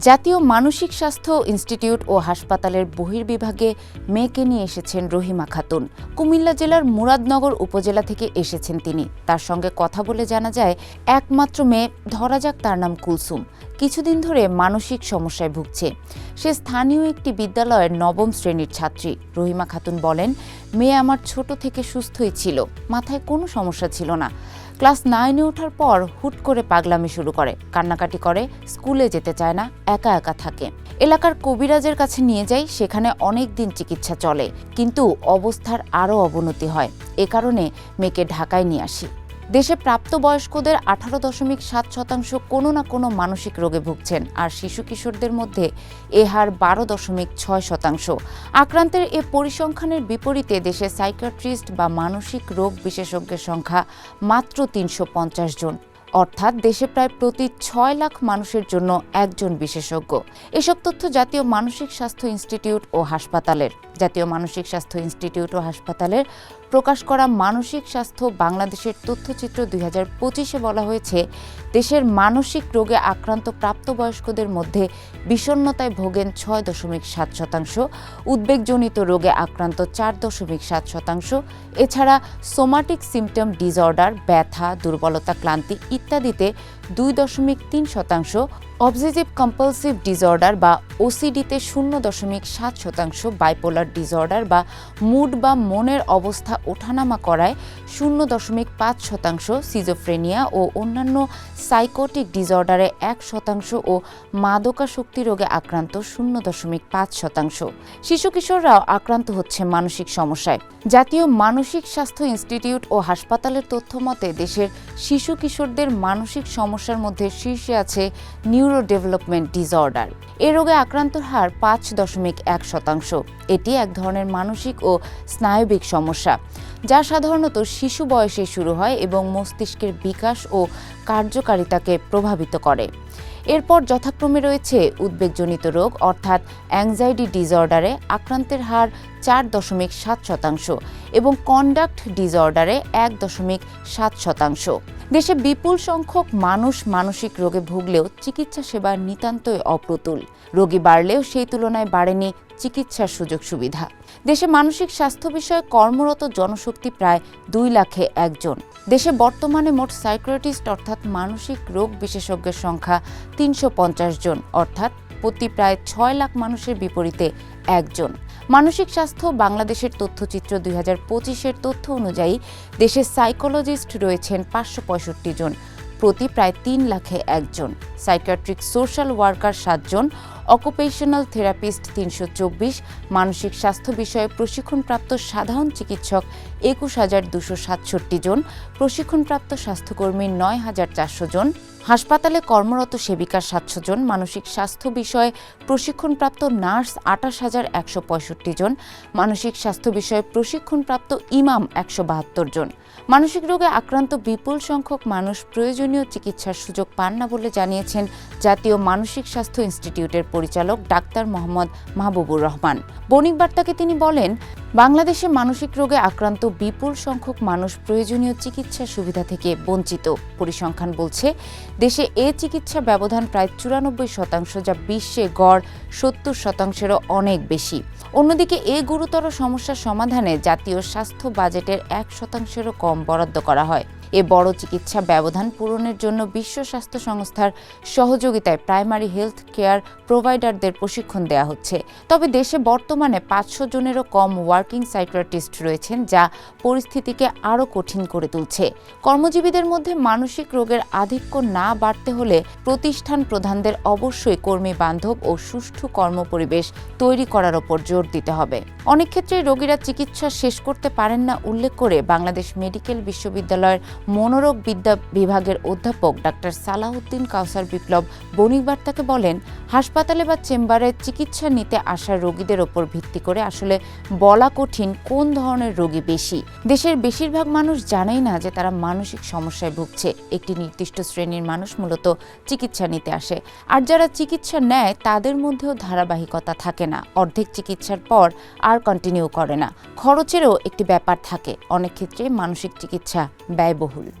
জাতীয় মানসিক স্বাস্থ্য ইনস্টিটিউট ও হাসপাতালের বহির্বিভাগে মেয়েকে নিয়ে এসেছেন রহিমা খাতুন। কুমিল্লা জেলার মুরাদনগর উপজেলা থেকে এসেছেন তিনি। তার সঙ্গে কথা বলে জানা যায়, একমাত্র মেয়ে, ধরা যাক তার নাম কুলসুম। কিছুদিন ধরে মানসিক সমস্যায় ভুগছে। সে স্থানীয় একটি বিদ্যালয়ের নবম শ্রেণির ছাত্রী। রহিমা খাতুন বলেন, মেয়ে আমার ছোট থেকে সুস্থই ছিল। মাথায় কোনো সমস্যা ছিল না। ক্লাস নাইনে ওঠার পর হুট করে পাগলামি শুরু করে। কান্নাকাটি করে, স্কুলে যেতে চায় না, একা একা থাকে। এলাকার কবিরাজের কাছে নিয়ে যাই সেখানে অনেক দিন চিকিৎসা চলে, কিন্তু অবস্থার আরও অবনতি হয়। এ কারণে মেয়েকে ঢাকায় নিয়ে আসি। দেশে প্রাপ্তবয়স্কদের আঠারো দশমিক সাত শতাংশ কোনো না কোনো মানসিক রোগে ভুগছেন, আর শিশু কিশোরদের মধ্যে এ হার বারো দশমিক ছয় শতাংশ। আক্রান্তের এ পরিসংখ্যানের বিপরীতে দেশে সাইকিয়াট্রিস্ট বা মানসিক রোগ বিশেষজ্ঞের সংখ্যা মাত্র তিনশো পঞ্চাশ জন। অর্থাৎ দেশে প্রায় প্রতি ছয় লাখ মানুষের জন্য একজন বিশেষজ্ঞ। এসব তথ্য জাতীয় মানসিক স্বাস্থ্য ইনস্টিটিউট ও হাসপাতালের। জাতীয় মানসিক স্বাস্থ্য ইনস্টিটিউট ও হাসপাতালের প্রকাশ করা মানসিক স্বাস্থ্য বাংলাদেশের তথ্যচিত্র দুই হাজার পঁচিশে বলা হয়েছে, দেশের মানসিক রোগে আক্রান্ত প্রাপ্তবয়স্কদের মধ্যে বিষণ্ণতায় ভোগেন ছয় দশমিক সাত শতাংশ, উদ্বেগজনিত রোগে আক্রান্ত চার দশমিক সাত শতাংশ, এছাড়া সোমাটিক সিমটম ডিসঅর্ডার, ব্যথা, দুর্বলতা, ক্লান্তি ইত্যাদিতে দুই দশমিক তিন শতাংশ অবজেসিভ কম্পালসিভ ডিসঅর্ডার বা ওসিডিতে শূন্য দশমিক সাত শতাংশ বাইপোলার ডিসঅর্ডার বা মুড বা মনের অবস্থা ওঠানামা করায় শূন্য দশমিক পাঁচ শতাংশ সিজোফ্রেনিয়া ও অন্যান্য সাইকোটিক ডিসঅর্ডারে এক শতাংশ ও মাদকাশক্তি রোগে আক্রান্ত শূন্য দশমিক পাঁচ শতাংশ। শিশু কিশোররাও আক্রান্ত হচ্ছে মানসিক সমস্যায়। জাতীয় মানসিক স্বাস্থ্য ইনস্টিটিউট ও হাসপাতালের তথ্য মতে দেশের শিশু কিশোরদের মানসিক সমস্যার মধ্যে শীর্ষে আছে নিউরো ডেভেলপমেন্ট ডিসঅর্ডার এ রোগে আক্রান্তর হার পাঁচ দশমিক এক শতাংশ। এটি এক ধরনের মানসিক ও স্নায়বিক সমস্যা, যা সাধারণত শিশু বয়সে শুরু হয় এবং মস্তিষ্কের বিকাশ ও কার্যকারিতাকে প্রভাবিত করে। এরপর যথাক্রমে রয়েছে উদ্বেগজনিত রোগ, অর্থাৎ অ্যাংজাইটি ডিসঅর্ডারে আক্রান্তের হার চার দশমিক সাত শতাংশ এবং কন্ডাক্ট ডিসঅর্ডারে এক দশমিক সাত শতাংশ। দেশে বিপুল সংখ্যক মানুষ মানসিক রোগে ভুগলেও চিকিৎসা সেবা নিতান্তই অপ্রতুল। রোগী বাড়লেও সেই তুলনায় বাড়েনি চিকিৎসার সুযোগ সুবিধা। দেশে মানসিক স্বাস্থ্য বিষয়ে কর্মরত জনশক্তি প্রায় দুই লাখে একজন। দেশে বর্তমানে মোট সাইক্রোটিস্ট অর্থাৎ মানসিক রোগ বিশেষজ্ঞের সংখ্যা তিনশো পঞ্চাশ জন, অর্থাৎ প্রতি প্রায় ছয় লাখ মানুষের বিপরীতে একজন। মানসিক স্বাস্থ্য বাংলাদেশের তথ্যচিত্র দুই হাজার পঁচিশের তথ্য অনুযায়ী দেশের সাইকোলজিস্ট রয়েছেন পাঁচশো পঁয়ষট্টি জন, প্রতি প্রায় তিন লাখে একজন। সাইকিয়াট্রিক সোশ্যাল ওয়ার্কার সাতজন অকুপেশনাল থেরাপিস্ট তিনশো চব্বিশ, মানসিক স্বাস্থ্য বিষয়ে প্রশিক্ষণপ্রাপ্ত সাধারণ চিকিৎসক একুশ হাজার দুশো সাতষট্টি জন, প্রশিক্ষণপ্রাপ্ত স্বাস্থ্যকর্মী নয় হাজার চারশো জন, হাসপাতালে কর্মরত সেবিকা সাতশো জন, মানসিক স্বাস্থ্য বিষয়ে প্রশিক্ষণপ্রাপ্ত নার্স আটাশ হাজার একশো পঁয়ষট্টি জন, মানসিক স্বাস্থ্য বিষয়ে প্রশিক্ষণপ্রাপ্ত ইমাম একশো বাহাত্তর জন। মানসিক রোগে আক্রান্ত বিপুল সংখ্যক মানুষ প্রয়োজনীয় চিকিৎসার সুযোগ পান না বলে জানিয়েছেন জাতীয় মানসিক স্বাস্থ্য ইনস্টিটিউটের পরিচালক ডাক্তার মোহাম্মদ মাহবুবুর রহমান। বণিক বার্তাকে তিনি বলেন, বাংলাদেশে মানসিক রোগে আক্রান্ত বিপুল সংখ্যক মানুষ প্রয়োজনীয় চিকিৎসা সুবিধা থেকে বঞ্চিত। পরিসংখ্যান বলছে, দেশে এ চিকিৎসা ব্যবধান প্রায় চুরানব্বই শতাংশ, যা বিশ্বে গড় সত্তর শতাংশেরও অনেক বেশি। অন্যদিকে এ গুরুতর সমস্যার সমাধানে জাতীয় স্বাস্থ্য বাজেটের এক শতাংশেরও কম বরাদ্দ করা হয়। এ বড় চিকিৎসা ব্যবধান পূরণের জন্য বিশ্ব স্বাস্থ্য সংস্থার সহযোগিতায় প্রাইমারি হেলথ কেয়ার প্রোভাইডারদের প্রশিক্ষণ দেওয়া হচ্ছে। তবে দেশে বর্তমানে পাঁচশো জনেরও কম ওয়ার্কিং সাইক্রাটিস্ট রয়েছেন, যা পরিস্থিতিকে আরও কঠিন করে তুলছে। কর্মজীবীদের মধ্যে মানসিক রোগের আধিক্য না বাড়তে হলে প্রতিষ্ঠান প্রধানদের অবশ্যই কর্মী বান্ধব ও সুষ্ঠু কর্মপরিবেশ তৈরি করার ওপর জোর দিতে হবে। অনেক ক্ষেত্রে রোগীরা চিকিৎসা শেষ করতে পারেন না, উল্লেখ করে বাংলাদেশ মেডিকেল বিশ্ববিদ্যালয়ের মনোরোগ বিদ্যা বিভাগের অধ্যাপক ডাক্তার সালাহউদ্দিন কাউসার বিপ্লব বণিক বার্তাকে বলেন, হাসপাতালে বা চেম্বারে চিকিৎসা নিতে আসা রোগীদের ওপর ভিত্তি করে আসলে বলা কঠিন কোন ধরনের রোগী বেশি। দেশের বেশিরভাগ মানুষ জানেই না যে তারা মানসিক সমস্যায় ভুগছে। একটি নির্দিষ্ট শ্রেণির মানুষ মূলত চিকিৎসা নিতে আসে। আর যারা চিকিৎসা নেয়, তাদের মধ্যেও ধারাবাহিকতা থাকে না। অর্ধেক চিকিৎসার পর আর কন্টিনিউ করে না। খরচেরও একটি ব্যাপার থাকে। অনেক ক্ষেত্রে মানসিক চিকিৎসা ব্যয়বহুল। 处理